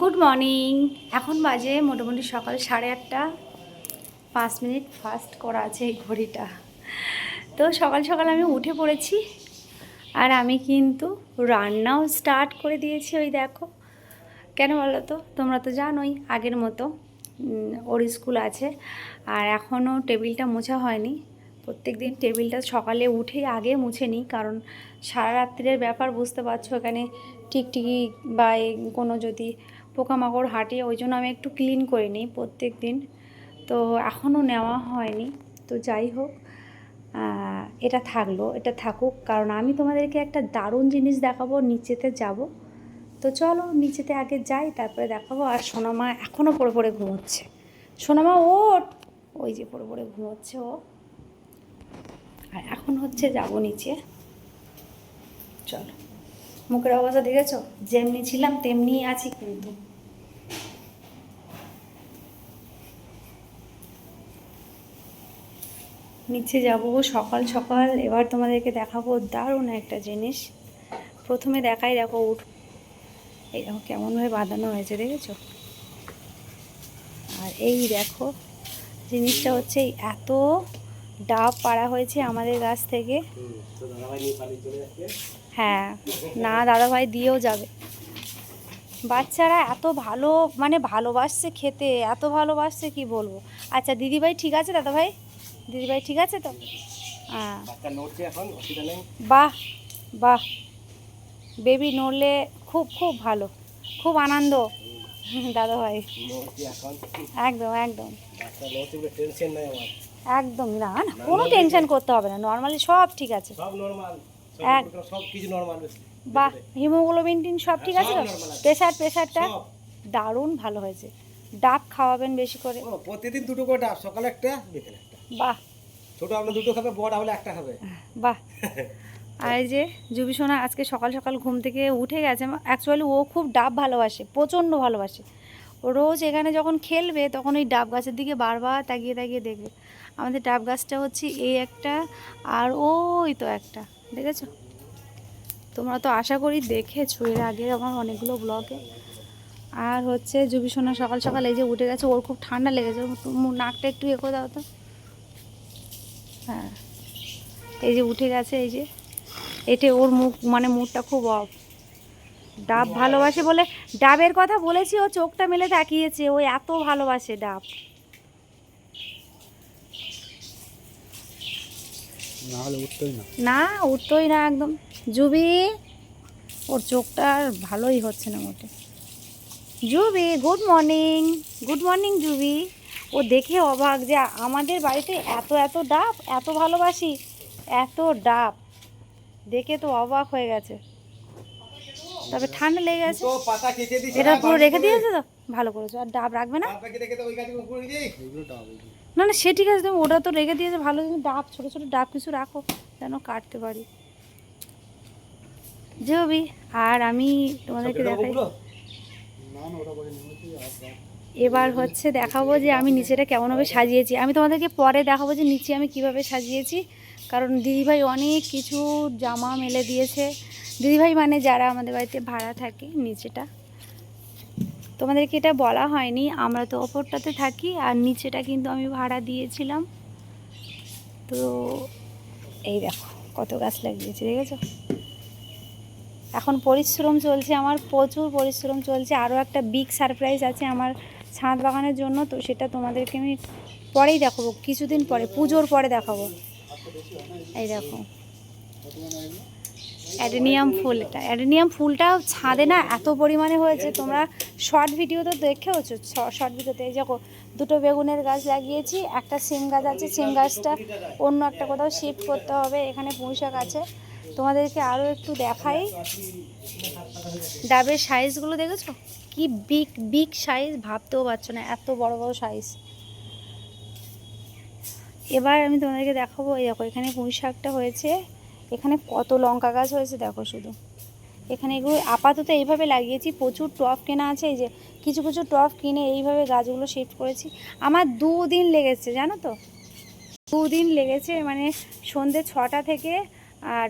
Good morning এখন বাজে মোটামুটি সকাল সাড়ে আটটা। পাঁচ মিনিট ফাস্ট করা আছে এই ঘড়িটা। তো সকাল সকাল আমি উঠে পড়েছি আর আমি কিন্তু রান্নাও স্টার্ট করে দিয়েছি ওই দেখো। কেন বলো তো? তোমরা তো জানোই, আগের মতো ওর স্কুল আছে। আর এখনও টেবিলটা মোছা হয়নি। প্রত্যেক দিন টেবিলটা সকালে উঠেই আগে মুছে নিই, কারণ সারা রাত্রের ব্যাপার বুঝতে পারছ এখানে টিকটিকি বা কোনো যদি পোকামাকড় হাঁটে, ওই জন্য আমি একটু ক্লিন করে নিই প্রত্যেক দিন তো এখনও নেওয়া হয়নি, তো যাই হোক এটা থাকল, এটা থাকুক। কারণ আমি তোমাদেরকে একটা দারুণ জিনিস দেখাবো, নিচেতে যাব। তো চলো, নিচেতে আগে যাই, তারপরে দেখাবো। আর সোনামা এখনও পড়ে পড়ে ঘুমোচ্ছে। সোনামা, ওঠ! ওই যে পড়ে পড়ে ঘুমোচ্ছে ও। আর এখন হচ্ছে যাব নিচে। চলো। মুখের অবস্থা দেখেছ? যেমনি ছিলাম তেমনি আছি কিন্তু। নিচে যাব, সকাল সকাল এবার তোমাদেরকে দেখাবো দারুণ একটা জিনিস। প্রথমে দেখাই, দেখো উঠ। এই দেখো কেমনভাবে বাঁধানো হয়েছে, দেখেছ? আর এই দেখো, জিনিসটা হচ্ছে এত ডাব পাড়া হয়েছে আমাদের গাছ থেকে। হ্যাঁ না, দাদাভাই দিয়েও যাবে। বাচ্চারা এত ভালো মানে ভালোবাসছে খেতে, এত ভালোবাসছে কি বলব? আচ্ছা দিদিভাই ঠিক আছে দাদাভাই? দিদিভাই ঠিক আছে তো? হ্যাঁ। বাহ বাহ। বেবি নড়লে খুব খুব ভালো, খুব আনন্দ দাদা ভাই একদম একদম। টেনশন নাই আমার একদম না। না কোনো টেনশন করতে হবে না। নর্মালি সব ঠিক আছে। সব নর্মাল এক- সব কিছু নর্মাল বাহ হিমোগ্লোবিন টিন সব ঠিক আছে তো। প্রেশার প্রেশারটা দারুণ ভালো হয়েছে। ডাব খাওয়াবেন বেশি করে। প্রতিদিন দুটো করে ডাব সকালে একটা বিকেলে একটা। বাহ। ছোট আমরা দুটো খাবে বড় হলে একটা খাবে। বাহ। আর এই যে জুবি সোনা আজকে সকাল সকাল ঘুম থেকে উঠে গেছে। অ্যাকচুয়ালি ও খুব ডাব ভালোবাসে প্রচণ্ড ভালোবাসে। রোজ এখানে যখন খেলবে তখন ওই ডাব গাছের দিকে বারবার তাকিয়ে তাকিয়ে দেখবে। আমাদের ডাব গাছটা হচ্ছে এই একটা আর ওই তো একটা, দেখেছ? তোমরা তো আশা করি দেখেছ, এর আগে আমার অনেকগুলো ব্লগে আর হচ্ছে জুবি সোনা সকাল সকাল এই যে উঠে গেছে, ওর খুব ঠান্ডা লেগেছে। নাকটা একটু এ করে দাও তো। হ্যাঁ এই যে উঠে গেছে, এই যে। এতে ওর মুখ মানে মুখটা খুব অফ ডাব ভালোবাসে বলে, ডাবের কথা বলেছি, ও চোখটা মেলে তাকিয়েছে, ও এত ভালোবাসে ডাব। না হলে উঠতোই না। না উঠতোই না একদম। জুবি ওর চোখটা আর ভালোই হচ্ছে না মোটে। Jubi good morning good morning Jubi. ও দেখে অবাক যে আমাদের বাড়িতে এত এত ডাব এত ভালোবাসি এত ডাব। দেখে তো অবাক হয়ে গেছে। তবে ঠান্ডা লেগে গেছে। তো পাতা কেটে দিছি এটা পুরো রেখে দিয়েছে তো? ভালো করেছ। আর ডাব রাখবে না? না না সে ঠিক আছে তুমি ওটা তো রেখে দিয়েছে ভালো তুমি ডাব ছোটো ছোটো ডাব কিছু রাখো যেন কাটতে পারি। যে হবি আর আমি তোমাদেরকে দেখাই। এবার হচ্ছে দেখাবো যে আমি নিচেটা কেমনভাবে সাজিয়েছি। আমি তোমাদেরকে পরে দেখাবো যে নিচে আমি কীভাবে সাজিয়েছি কারণ দিদিভাই অনেক কিছু জামা মেলে দিয়েছে। দিদিভাই মানে যারা আমাদের বাড়িতে ভাড়া থাকে নিচেটা। তোমাদেরকে এটা বলা হয়নি, আমরা তো ওপরটাতে থাকি আর নিচেটা কিন্তু আমি ভাড়া দিয়েছিলাম। তো এই দেখো কত গাছ লাগিয়েছে, দেখেছ? এখন পরিশ্রম চলছে, আমার প্রচুর পরিশ্রম চলছে, আরও একটা বিগ সারপ্রাইজ আছে আমার ছাদ বাগানের জন্য, তো সেটা তোমাদেরকে আমি পরেই দেখাবো, কিছুদিন পরে, পুজোর পরে দেখাবো। এই দেখো। অ্যাডেনিয়াম ফুল এটা অ্যাডেনিয়াম ফুলটা ছাদে না এত পরিমাণে হয়েছে, তোমরা শর্ট ভিডিও তো দেখেওছো শর্ট ভিডিওতে এই দেখো দুটো বেগুনের গাছ লাগিয়েছি, একটা সিম গাছ আছে, সিম গাছটা অন্য একটা কোথাও শিফট করতে হবে, এখানে পুঁই শাক আছে। তোমাদেরকে আরও একটু দেখাই। ডাবের সাইজগুলো দেখেছ? কি বিগ বিগ সাইজ ভাবতেও পারছ না, এত বড় বড় সাইজ এবার আমি তোমাদেরকে দেখাবো, এই দেখো, এখানে পুঁই শাকটা হয়েছে। এখানে কত লঙ্কা গাছ হয়েছে দেখো শুধু। এখানে এগুলো আপাতত এইভাবে লাগিয়েছি, প্রচুর টব কেনা আছে, এই যে কিছু কিছু টব কিনে এইভাবে গাছগুলো শিফট করেছি। আমার দুদিন লেগেছে, জানো তো? দুদিন লেগেছে মানে সন্ধ্যে ছটা থেকে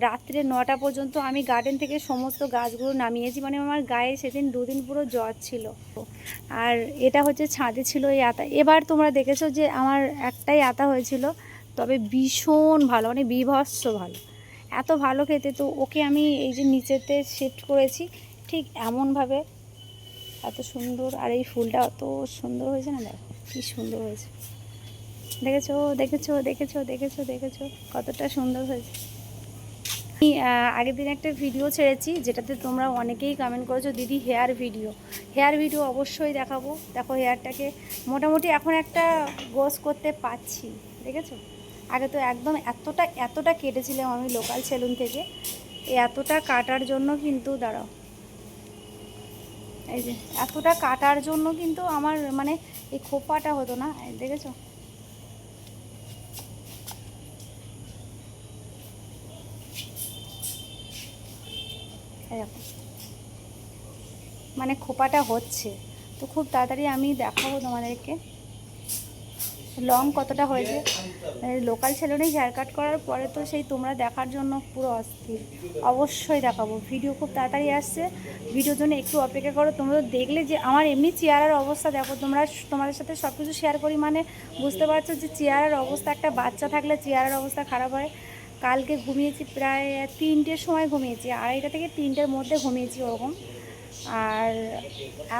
রাত্রে নটা পর্যন্ত আমি গার্ডেন থেকে সমস্ত গাছগুলো নামিয়েছি মানে আমার গায়ে সেদিন দুদিন পুরো জ্বর ছিল। আর এটা হচ্ছে ছাদে ছিল এই আতা। এবার তোমরা দেখেছ যে আমার একটাই আতা হয়েছিল, তবে ভীষণ ভালো মানে বিভৎস ভালো। এত ভালো খেতে, তো ওকে আমি এই যে নিচেতে শিফট করেছি, ঠিক এমনভাবে এত সুন্দর, আর এই ফুলটা অত সুন্দর হয়েছে না, দেখো কি সুন্দর হয়েছে। দেখেছ দেখেছ দেখেছ দেখেছ দেখেছ, কতটা সুন্দর হয়েছে। আমি আগের দিন একটা ভিডিও ছেড়েছি, যেটাতে তোমরা অনেকেই কমেন্ট করেছ, দিদি হেয়ার ভিডিও হেয়ার ভিডিও অবশ্যই দেখাবো। দেখো হেয়ারটাকে মোটামুটি এখন একটা গোস করতে পারছি, দেখেছ? আগে তো একদম এতটা এতটা কেটেছিলাম আমি লোকাল সেলুন থেকে। এতটা কাটার জন্য কিন্তু, দাঁড়াও। এই যে, এতটা কাটার জন্য কিন্তু আমার মানে এই খোপাটা হতো না দেখেছ? দেখো। মানে খোপাটা হচ্ছে। তো খুব তাড়াতাড়ি আমি দেখাবো তোমাদেরকে। লং কতটা হয়েছে? লোকাল সেলুনে হেয়ার কাট করার পরে তো সেই তোমরা দেখার জন্য পুরো অস্থির। অবশ্যই দেখাবো। ভিডিও খুব তাড়াতাড়ি আসছে। ভিডিওর জন্য একটু অপেক্ষা করো। তোমরা তো দেখলে যে আমার এমনি চেয়ারের অবস্থা, দেখো তোমরা তোমাদের সাথে সব কিছু শেয়ার করি মানে বুঝতে পারছ যে চেয়ারের অবস্থা, একটা বাচ্চা থাকলে চেয়ারের অবস্থা খারাপ হয়। কালকে ঘুমিয়েছি প্রায় তিনটের সময় ঘুমিয়েছি, আড়াইটা থেকে তিনটের মধ্যে ঘুমিয়েছি ওরকম। আর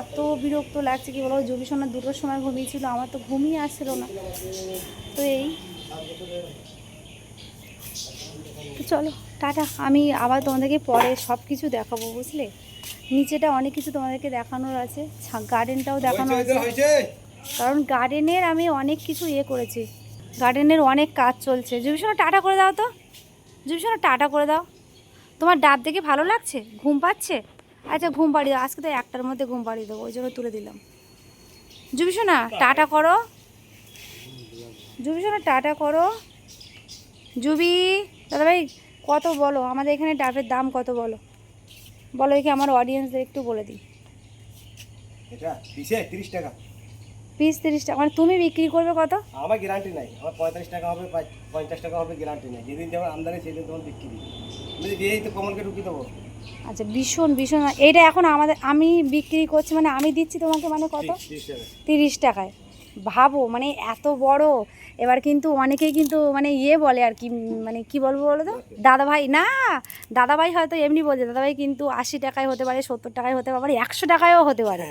এত বিরক্ত লাগছে কি বলো জবি সোনা দুটোর সময় ঘুমিয়েছিল আমার তো ঘুমিয়ে আসছিল না। তো এই। তো চলো টাটা আমি আবার তোমাদেরকে পরে সব কিছু দেখাবো বুঝলে? নিচেটা অনেক কিছু তোমাদেরকে দেখানোর আছে গার্ডেনটাও দেখানো আছে। কারণ গার্ডেনের আমি অনেক কিছু ইয়ে করেছি গার্ডেনের অনেক কাজ চলছে। জুবিসোনা টাটা করে দাও তো। জুবিসোনা টাটা করে দাও। তোমার ডাব দেখে ভালো লাগছে? ঘুম পাচ্ছে? আচ্ছা ঘুম পাড়িয়ে দাও। আজকে তো একটার মধ্যে ঘুম পাড়িয়ে দেবো ওই জন্য তুলে দিলাম। জুবি জুবিসোনা টাটা করো। জুবি জুবিসোনা টাটা করো। জুবি দাদাভাই কত বলো? আমাদের এখানে ডাবের দাম কত বলো? বলো দেখি আমার অডিয়েন্সদের একটু বলে দিই। এটা পিসে তিরিশ টাকা। পিস তিরিশ টাকা মানে তুমি বিক্রি করবে কত? আমার গ্যারান্টি নাই। আমার পঁয়তাল্লিশ টাকা হবে পঞ্চাশ টাকা হবে গ্যারান্টি নাই। যেদিন যেমন আমদানি সেদিন তখন বিক্রি। আমি তো কমলকে ঢুকিয়ে দেবো। আচ্ছা ভীষণ ভীষণ। এইটা এখন আমাদের আমি বিক্রি করছি মানে আমি দিচ্ছি তোমাকে মানে কত? তিরিশ টাকায়। ভাবো মানে এত বড়। এবার কিন্তু অনেকেই কিন্তু মানে ইয়ে বলে আর কি মানে কি বলব বলো তো? দাদাভাই না দাদাভাই হয়তো এমনি বলছে দাদাভাই কিন্তু আশি টাকায় হতে পারে সত্তর টাকায় হতে পারে একশো টাকায়ও হতে পারে।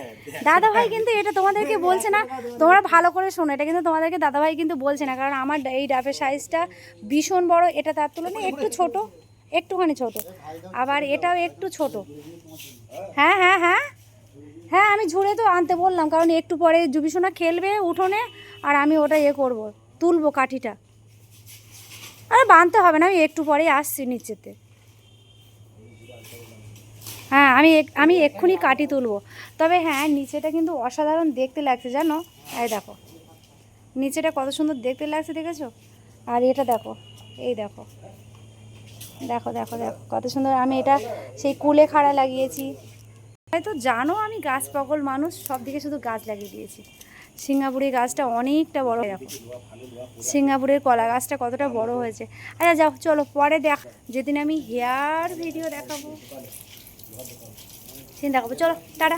দাদাভাই কিন্তু এটা তোমাদেরকে বলছে না তোমরা ভালো করে শোনো এটা কিন্তু তোমাদেরকে দাদাভাই কিন্তু বলছে না কারণ আমার এই ডাবের সাইজটা ভীষণ বড় এটা তার তুলনায় একটু ছোট। একটুখানি ছোট। আবার এটাও একটু ছোট। হ্যাঁ হ্যাঁ হ্যাঁ। হ্যাঁ আমি ঝুড়ে তো আনতে বললাম, কারণ একটু পরে জুবিসোনা খেলবে উঠোনে, আর আমি ওটা ইয়ে করব, তুলবো কাঠিটা। আরে বাঁধতে হবে না, আমি একটু পরেই আসছি নিচেতে। হ্যাঁ আমি আমি এক্ষুনি কাটি তুলবো। তবে হ্যাঁ নিচেটা কিন্তু অসাধারণ দেখতে লাগছে, জানো? এই দেখো। নিচেটা কত সুন্দর দেখতে লাগছে, দেখেছ? আর এটা দেখো, এই দেখো। দেখো দেখো দেখো, কত সুন্দর। আমি এটা সেই কুলে খাড়া লাগিয়েছি। হয়তো জানো আমি গাছ পাগল মানুষ, সব দিকে শুধু গাছ লাগিয়ে দিয়েছি। সিঙ্গাপুরি গাছটা অনেকটা বড় দেখো সিঙ্গাপুরের কলা গাছটা কতটা বড় হয়েছে। আচ্ছা যাও, চলো, পরে দেখ, যেদিন আমি হেয়ার ভিডিও দেখাবো। সেদিন দেখাবো। চলো, টাটা।